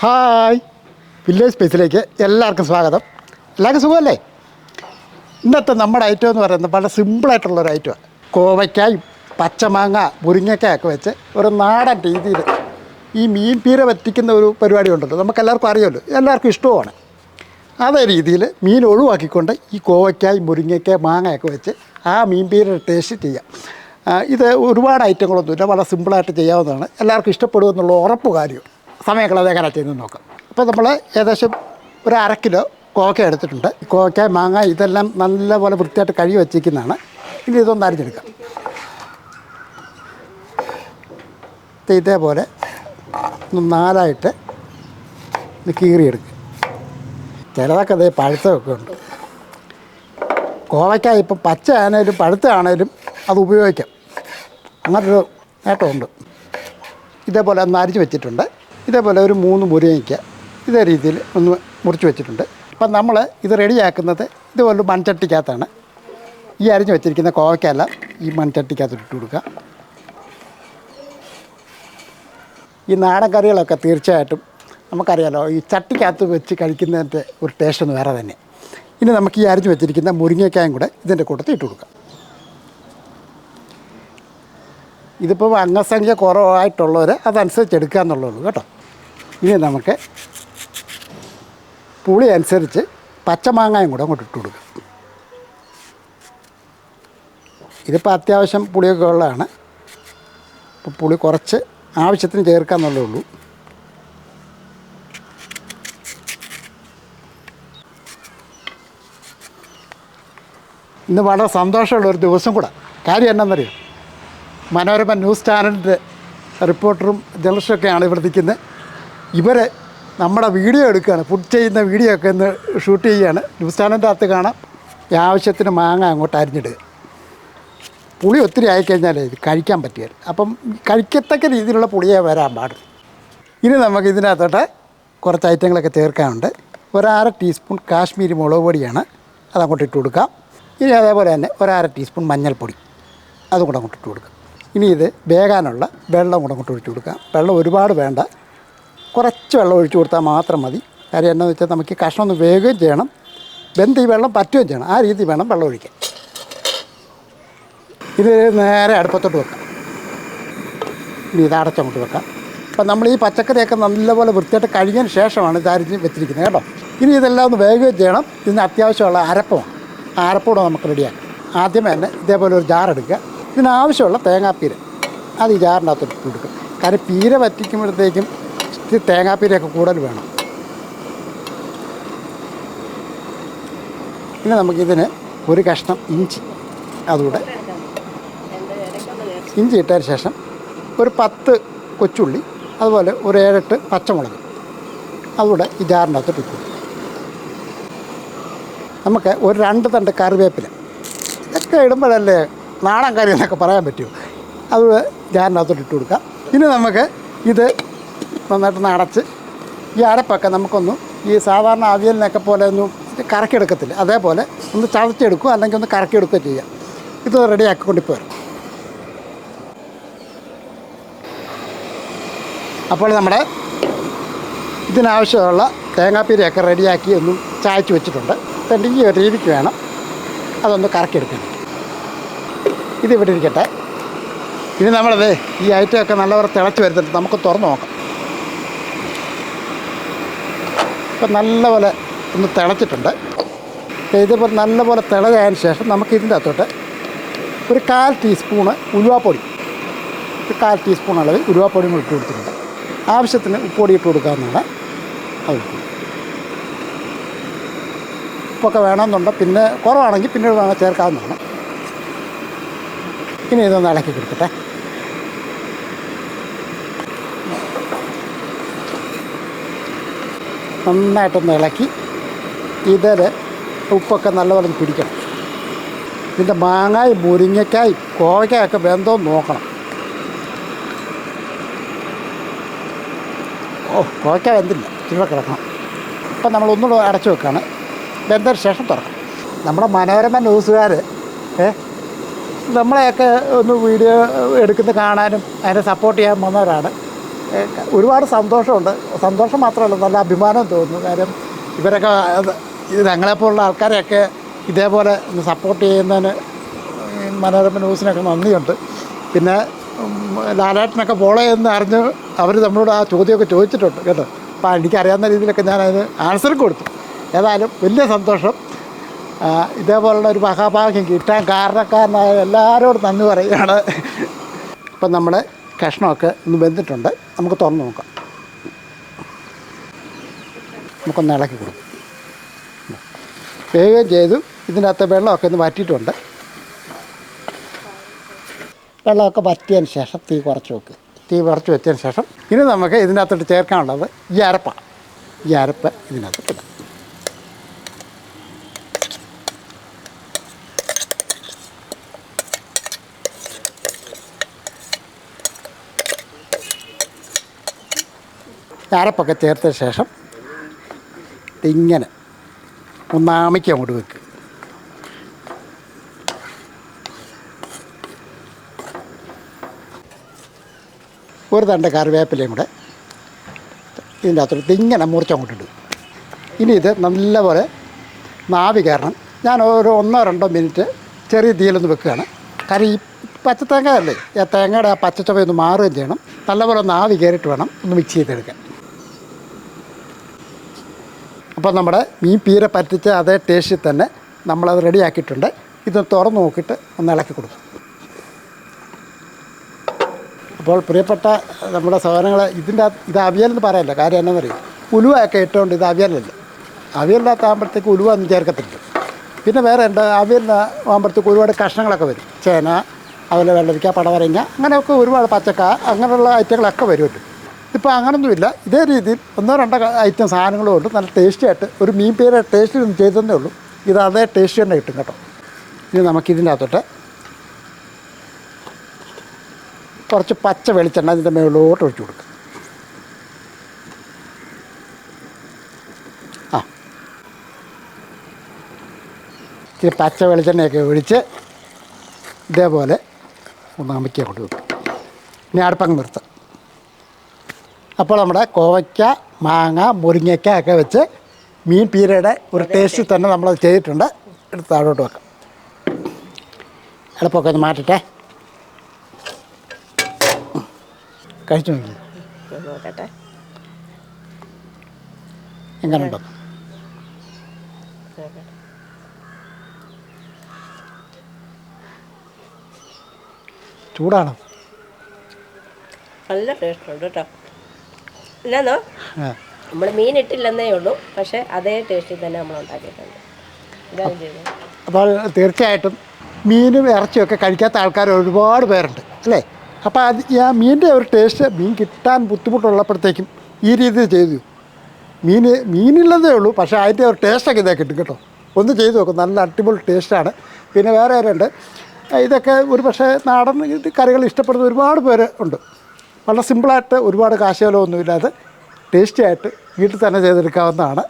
Hi. Village സ്പേസിലേക്ക് എല്ലാവർക്കും സ്വാഗതം. എല്ലാവർക്കും സുഖമല്ലേ? ഇന്നത്തെ നമ്മുടെ ഐറ്റം എന്ന് പറയുന്നത് വളരെ സിമ്പിളായിട്ടുള്ളൊരു ഐറ്റമാണ് കോവയ്ക്കായും പച്ചമാങ്ങ മുരിങ്ങയ്ക്കായൊക്കെ വെച്ച് ഒരു നാടൻ രീതിയിൽ ഈ മീൻ പീര വറ്റിക്കുന്ന ഒരു പരിപാടി ഉണ്ടല്ലോ. നമുക്ക് എല്ലാവർക്കും അറിയാമല്ലോ. എല്ലാവർക്കും ഇഷ്ടവുമാണ്. അതേ രീതിയിൽ മീൻ ഒഴിവാക്കിക്കൊണ്ട് ഈ കോവയ്ക്കായും മുരിങ്ങയ്ക്ക മാങ്ങയൊക്കെ വെച്ച് ആ മീൻ പീര ടേസ്റ്റ് ചെയ്യാം. ഇത് ഒരുപാട് ഐറ്റങ്ങളൊന്നുമില്ല വളരെ സിമ്പിളായിട്ട് ചെയ്യാവുന്നതാണ്. എല്ലാവർക്കും ഇഷ്ടപ്പെടുമെന്നുള്ള ഉറപ്പ് കാര്യം സമയങ്ങളത് എങ്ങനെ ചെയ്ത് നോക്കാം. അപ്പോൾ നമ്മൾ ഏകദേശം ഒരു അര കിലോ കോക്ക എടുത്തിട്ടുണ്ട്. കോക്ക മാങ്ങ ഇതെല്ലാം നല്ലപോലെ വൃത്തിയായിട്ട് കഴുകി വെച്ചിരിക്കുന്നതാണ്. ഇനി ഇതൊന്ന് അരിഞ്ഞെടുക്കാം. ഇത് ഇതേപോലെ നാലായിട്ട് ഇത് കീറിയെടുക്കുക. ചിലതൊക്കെ അതേ പഴുത്തമൊക്കെ ഉണ്ട്. കോവയ്ക്ക ഇപ്പം പച്ച ആണേലും പഴുത്ത ആണേലും അത് ഉപയോഗിക്കാം. അങ്ങനൊരു നേട്ടമുണ്ട്. ഇതേപോലെ ഒന്ന് അരിഞ്ഞ് വെച്ചിട്ടുണ്ട്. ഇതേപോലെ ഒരു മൂന്ന് മുരിങ്ങയ്ക്ക ഇതേ രീതിയിൽ ഒന്ന് മുറിച്ച് വെച്ചിട്ടുണ്ട്. അപ്പം നമ്മൾ ഇത് റെഡിയാക്കുന്നത് ഇതുപോലെ മൺചട്ടിക്കകത്താണ്. ഈ അരിഞ്ഞ് വെച്ചിരിക്കുന്ന കോവയ്ക്കല്ല ഈ മൺചട്ടിക്കകത്ത് ഇട്ട് കൊടുക്കുക. ഈ നാടൻ കറികളൊക്കെ തീർച്ചയായിട്ടും നമുക്കറിയാലോ ഈ ചട്ടിക്കകത്ത് വെച്ച് കഴിക്കുന്നതിന്റെ ഒരു ടേസ്റ്റ് ഒന്ന് വേറെ തന്നെ. ഇനി നമുക്ക് ഈ അരിഞ്ഞ് വെച്ചിരിക്കുന്ന മുരിങ്ങയ്ക്കായും കൂടെ ഇതിന്റെ കൂട്ടത്തിൽ ഇട്ട് കൊടുക്കാം. ഇതിപ്പോൾ അംഗസംഖ്യ കുറവായിട്ടുള്ളവർ അതനുസരിച്ച് എടുക്കുക എന്നുള്ളൂ കേട്ടോ. ഇനി നമുക്ക് പുളി അനുസരിച്ച് പച്ചമാങ്ങയും കൂടെ അങ്ങോട്ട് ഇട്ട് കൊടുക്കുക ഇതിപ്പോൾ അത്യാവശ്യം പുളിയൊക്കെ ഉള്ളതാണ്. ഇപ്പോൾ പുളി കുറച്ച് ആവശ്യത്തിന് ചേർക്കാന്നുള്ളേ ഉള്ളൂ. ഇന്ന് വളരെ സന്തോഷമുള്ള ഒരു ദിവസം കൂടെ. കാര്യം എന്നാണെന്നറിയോ മനോരമ ന്യൂസ് ചാനലിന്റെ റിപ്പോർട്ടറും ജേർണലിസ്റ്റൊക്കെയാണ് ഇവിടെ നിൽക്കുന്നത്. ഇവർ നമ്മുടെ വീഡിയോ എടുക്കുകയാണ്. ഫുഡ് ചെയ്യുന്ന വീഡിയോ ഒക്കെ ഒന്ന് ഷൂട്ട് ചെയ്യുകയാണ്. ന്യൂസ് ചാനലിന്റെ അകത്ത് കാണാം. ആവശ്യത്തിന് മാങ്ങ അങ്ങോട്ട് അരിഞ്ഞിടുക. പുളി ഒത്തിരി ആയിക്കഴിഞ്ഞാൽ ഇത് കഴിക്കാൻ പറ്റിയത് അപ്പം കഴിക്കത്തക്ക രീതിയിലുള്ള പുളിയേ വരാൻ പാടും ഇനി നമുക്ക് ഇതിനകത്തോട്ട് കുറച്ച് ഐറ്റങ്ങളൊക്കെ ചേർക്കാനുണ്ട്. ഒരര ടീസ്പൂൺ കാശ്മീരി മുളക് പൊടിയാണ്. അതങ്ങോട്ട് ഇട്ട് കൊടുക്കാം. ഇനി അതേപോലെ തന്നെ ഒരര ടീസ്പൂൺ മഞ്ഞൾപ്പൊടി. അതും കൂടെ അങ്ങോട്ട് ഇട്ട് കൊടുക്കാം. ഇനി ഇത് വേകാനുള്ള വെള്ളം കൂടെ അങ്ങോട്ട് ഒഴിച്ച് കൊടുക്കാം. വെള്ളം ഒരുപാട് വേണ്ട. കുറച്ച് വെള്ളം ഒഴിച്ചു കൊടുത്താൽ മാത്രം മതി. കാര്യം എന്താണെന്ന് വെച്ചാൽ നമുക്ക് കഷ്ണം ഒന്ന് വേകുകയും ചെയ്യണം. വെന്ത് ഈ വെള്ളം പറ്റുകയും ചെയ്യണം. ആ രീതി വേണം വെള്ളം ഒഴിക്കാൻ. ഇത് നേരെ അടുപ്പത്തോട്ട് വെക്കാം. ഇനി ഇത് അടച്ചങ്ങോട്ട് വെക്കാം. അപ്പം നമ്മൾ ഈ പച്ചക്കറിയൊക്കെ നല്ലപോലെ വൃത്തിയായിട്ട് കഴിഞ്ഞതിന് ശേഷമാണ് ഇത് അരിഞ്ഞ് വെച്ചിരിക്കുന്നത് കേട്ടോ. ഇനി ഇതെല്ലാം ഒന്ന് വേഗം ചെയ്യണം. ഇതിന് അത്യാവശ്യമുള്ള അരപ്പമാണ് ആ അരപ്പൂടെ നമുക്ക് റെഡിയാക്കാം. ആദ്യമേ തന്നെ ഇതേപോലെ ഒരു ജാർ എടുക്കുക. ഇതിനാവശ്യമുള്ള തേങ്ങാപ്പീര. അത് ഈ ഇട്ട് കൊടുക്കുക. കാരണം പീര വറ്റിക്കുമ്പോഴത്തേക്കും ഇത്തിരി തേങ്ങാപ്പീരയൊക്കെ കൂടുതൽ വേണം. പിന്നെ നമുക്കിതിന് ഒരു കഷ്ണം ഇഞ്ചി അതുകൂടെ ഇഞ്ചി ഇട്ടതിന് ശേഷം ഒരു പത്ത് കൊച്ചുള്ളി അതുപോലെ ഒരു ഏഴെട്ട് പച്ചമുളക് അതുകൂടെ ഈ ജാറിന്റെ അകത്തോട്ട് ഇട്ടു നമുക്ക് ഒരു രണ്ട് തണ്ട് കറിവേപ്പില ഇതൊക്കെ ഇടുമ്പോഴല്ലേ നാടൻ കറി എന്നൊക്കെ പറയാൻ പറ്റുമോ അത് ജാറിനകത്തോട്ട് ഇട്ട് കൊടുക്കാം. ഇനി നമുക്ക് ഇത് നന്നായിട്ടൊന്ന് അടച്ച് ഈ അരപ്പൊക്കെ നമുക്കൊന്ന് ഈ സാധാരണ അവിയലിനൊക്കെ പോലെ ഒന്നും കറക്കിയെടുക്കത്തില്ല. അതേപോലെ ഒന്ന് ചതച്ചെടുക്കുക അല്ലെങ്കിൽ ഒന്ന് കറക്കിയെടുക്കുക ചെയ്യാം ഇത് റെഡിയാക്കിക്കൊണ്ട് ഇപ്പോൾ വരാം അപ്പോൾ നമ്മുടെ ഇതിനാവശ്യമുള്ള തേങ്ങാപ്പീരയൊക്കെ റെഡിയാക്കി ഒന്ന് ചായച്ച് വെച്ചിട്ടുണ്ട്. എന്നിട്ട് ഈ ഒരു രീതിക്ക് വേണം അതൊന്ന് ഇത് ഇവിടെ ഇരിക്കട്ടെ. ഇനി നമ്മളത് ഈ ഐറ്റമൊക്കെ നല്ലവരെ തിളച്ച് വരുന്നുണ്ട്. നമുക്ക് തുറന്ന് നോക്കാം. ഇപ്പം നല്ലപോലെ ഒന്ന് തിളച്ചിട്ടുണ്ട്. ഇതിപ്പോൾ നല്ലപോലെ തിളയതിന് ശേഷം നമുക്ക് ഇതിന്റെ അകത്തോട്ട് ഒരു കാൽ ടീസ്പൂണ് ഉലുവാപ്പൊടി. ഒരു കാൽ ടീസ്പൂൺ അളവിൽ ഉരുവാപ്പൊടിയും കൂടി ഇട്ട് കൊടുത്തിട്ടുണ്ട്. ആവശ്യത്തിന് ഉപ്പൊടി ഇട്ട് കൊടുക്കാവുന്നതാണ് അത്. ഉപ്പൊക്കെ വേണമെന്നുണ്ട്. പിന്നെ കുറവാണെങ്കിൽ പിന്നീട് വേണം ചേർക്കാവുന്നതാണ്. ഇനി ഇതൊന്ന് ഇളക്കി കൊടുക്കട്ടെ. നന്നായിട്ടൊന്ന് ഇളക്കി ഇതിൽ ഉപ്പൊക്കെ നല്ലപോലെ പിടിക്കണം. പിന്നെ മാങ്ങായി മുരിങ്ങക്കായി കോവയ്ക്കായൊക്കെ വെന്തോ നോക്കണം. ഓ കോവയ്ക്ക വെന്തില്ല. ഇവിടെ കിടക്കണം. അപ്പം നമ്മൾ ഒന്നുകൂടെ അടച്ചു വെക്കുകയാണ് വെന്തതിന് ശേഷം തുറക്കണം നമ്മുടെ മനോരമ ന്യൂസുകാർ ഏ നമ്മളെയൊക്കെ ഒന്ന് വീഡിയോ എടുക്കുന്നത് കാണാനും അതിനെ സപ്പോർട്ട് ചെയ്യാൻ വന്നവരാണ്. ഒരുപാട് സന്തോഷമുണ്ട്. സന്തോഷം മാത്രമല്ല നല്ല അഭിമാനം തോന്നുന്നു. കാര്യം ഇവരൊക്കെ ഞങ്ങളെപ്പോലുള്ള ആൾക്കാരെയൊക്കെ ഇതേപോലെ സപ്പോർട്ട് ചെയ്യുന്നതിന് മനോരമ ന്യൂസിനൊക്കെ നന്ദിയുണ്ട്. പിന്നെ ലാലേട്ടനൊക്കെ ഫോളോ എന്ന് അറിഞ്ഞ് അവർ നമ്മളോട് ആ ചോദ്യമൊക്കെ ചോദിച്ചിട്ടുണ്ട് കേട്ടോ. അപ്പോൾ എനിക്കറിയാവുന്ന രീതിയിലൊക്കെ ഞാൻ അതിന് ആൻസർ കൊടുത്തു. ഏതായാലും വലിയ സന്തോഷം. ഇതേപോലുള്ള ഒരു മഹാഭാഗ്യം കിട്ടാൻ കാരണക്കാരനായ എല്ലാവരോടും നന്ദി പറയുകയാണ്. ഇപ്പം നമ്മൾ കഷ്ണമൊക്കെ ഒന്ന് വെന്തിട്ടുണ്ട്. നമുക്ക് തുറന്ന് നോക്കാം. നമുക്കൊന്ന് ഇളക്കി കൊടുക്കും. വേവുകയും ചെയ്തു ഇതിന്റെ അകത്ത് വെള്ളമൊക്കെ ഒന്ന് വറ്റിയിട്ടുണ്ട്. വെള്ളമൊക്കെ വറ്റിയതിന് ശേഷം തീ കുറച്ച് വെക്ക്. തീ കുറച്ച് വെച്ചതിന് ശേഷം ഇനി നമുക്ക് ഇതിനകത്തോട്ട് ചേർക്കാനുള്ളത് ഈ അരപ്പാണ്. ഈ അരപ്പ് ഇതിനകത്ത് ഇടാം അരപ്പൊക്കെ ചേർത്ത ശേഷം ഇങ്ങനെ ഒന്നാമിക്ക് അങ്ങോട്ട് വെക്കുക ഒരു തണ്ട് കറിവേപ്പിലയും കൂടെ ഇതിന്റെ അകത്തോട്ട് ഇങ്ങനെ മുറിച്ചങ്ങോട്ട് ഇടും. ഇനി ഇത് നല്ലപോലെ നാവി കയറണം. ഞാൻ ഒരു ഒന്നോ രണ്ടോ മിനിറ്റ് ചെറിയ തീയിലൊന്ന് വെക്കുകയാണ്. ഈ പച്ചത്തേങ്ങ അല്ലേ? തേങ്ങയുടെ ആ പച്ചച്ചവയൊന്ന് മാറുകയും ചെയ്യണം. നല്ലപോലെ ആവി കയറിയിട്ട് വേണം ഒന്ന് മിക്സ് ചെയ്തെടുക്കാൻ. അപ്പോൾ നമ്മുടെ മീൻ പീര പറ്റിച്ച അതേ ടേസ്റ്റിൽ തന്നെ നമ്മളത് റെഡിയാക്കിയിട്ടുണ്ട്. ഇത് തുറന്ന് നോക്കിയിട്ട് ഒന്ന് ഇളക്കി കൊടുക്കും. അപ്പോൾ പ്രിയപ്പെട്ട നമ്മുടെ സഹോദരങ്ങൾ ഇതിന്റെ ഇത് അവിയലെന്ന് പറയല്ല? കാര്യം എന്നാണെന്നറിയും ഉലുവയൊക്കെ ഇട്ടുകൊണ്ട് ഇത് അവിയലല്ല? അവിയലിനകത്ത് ആകുമ്പോഴത്തേക്ക് ഉലുവ ഒന്നും ചേർക്കത്തില്ല. പിന്നെ വേറെ ഉണ്ട് അവിയലിന് ആകുമ്പോഴത്തേക്ക് ഒരുപാട് കഷ്ണങ്ങളൊക്കെ വരും. ചേന അതുപോലെ വെള്ളരിക്ക പടവരങ്ങ അങ്ങനെയൊക്കെ ഒരുപാട് പച്ചക്ക അങ്ങനെയുള്ള ഐറ്റങ്ങളൊക്കെ വരുമല്ലോ. ഇപ്പോൾ അങ്ങനൊന്നുമില്ല. ഇതേ രീതിയിൽ ഒന്നോ രണ്ടോ ഐറ്റം സാധനങ്ങളും ഉണ്ട് നല്ല ടേസ്റ്റി ആയിട്ട് ഒരു മീൻ പേര് ടേസ്റ്റിൽ ഒന്ന് ചെയ്തതന്നേ ഉള്ളൂ. ഇത് അതേ ടേസ്റ്റ് തന്നെ കിട്ടും കേട്ടോ. ഇനി നമുക്കിതിന്റെ അകത്തോട്ട് കുറച്ച് പച്ച വെളിച്ചെണ്ണ ഇതിന്റെ മേളിലോട്ട് ഒഴിച്ചു കൊടുക്കുക ആ. ഇച്ചിരി പച്ച വെളിച്ചെണ്ണയൊക്കെ ഒഴിച്ച് ഇതേപോലെ ഒന്ന് അമക്കിയ വെക്കും. ഇനി അടുപ്പങ്ങ് നിർത്താം. അപ്പോൾ നമ്മുടെ കോവയ്ക്ക മാങ്ങ മുരിങ്ങയ്ക്ക ഒക്കെ വെച്ച് മീൻ പീരയുടെ ഒരു ടേസ്റ്റ് തന്നെ നമ്മളത് ചെയ്തിട്ടുണ്ട്. എടുത്ത് താഴോട്ട് വെക്കാം. എളുപ്പമൊക്കെ ഒന്ന് മാറ്റട്ടെ. കഴിച്ചു നോക്കി. എങ്ങനെയുണ്ടോ ചൂടാണോ? നല്ല ടേസ്റ്റ് ഉണ്ട് കേട്ടോ. എന്നാന്നോ നമ്മൾ മീൻ ഇട്ടില്ലെന്നേ ഉള്ളൂ. പക്ഷെ അതേ ടേസ്റ്റിൽ തന്നെ നമ്മൾ ഉണ്ടാക്കിയിട്ടുണ്ട്. ഇതാണ് ചെയ്തത്. അപ്പോൾ തീർച്ചയായിട്ടും മീനും ഇറച്ചിയൊക്കെ കഴിക്കാത്ത ആൾക്കാർ ഒരുപാട് പേരുണ്ട് അല്ലേ? അപ്പോൾ അത് ആ മീനിന്റെ ഒരു ടേസ്റ്റ് മീൻ കിട്ടാൻ ബുദ്ധിമുട്ടുള്ളപ്പോഴത്തേക്കും ഈ രീതിയിൽ ചെയ്തു. മീൻ മീനില്ലെന്നേ ഉള്ളൂ പക്ഷേ അതിന്റെ ഒരു ടേസ്റ്റൊക്കെ ഇതേ കിട്ടും കേട്ടോ. ഒന്ന് ചെയ്തു നോക്കും നല്ല അടിപൊളി ടേസ്റ്റാണ്. പിന്നെ വേറെ ആരുണ്ട്? ഇതൊക്കെ ഒരു പക്ഷേ നാടൻ കറികൾ ഇഷ്ടപ്പെടുന്ന ഒരുപാട് പേര് ഉണ്ട്. വളരെ സിമ്പിളായിട്ട് ഒരുപാട് കാശുകളൊന്നുമില്ലാതെ ടേസ്റ്റി ആയിട്ട് വീട്ടിൽ തന്നെ ചെയ്തെടുക്കാവുന്നതാണ്.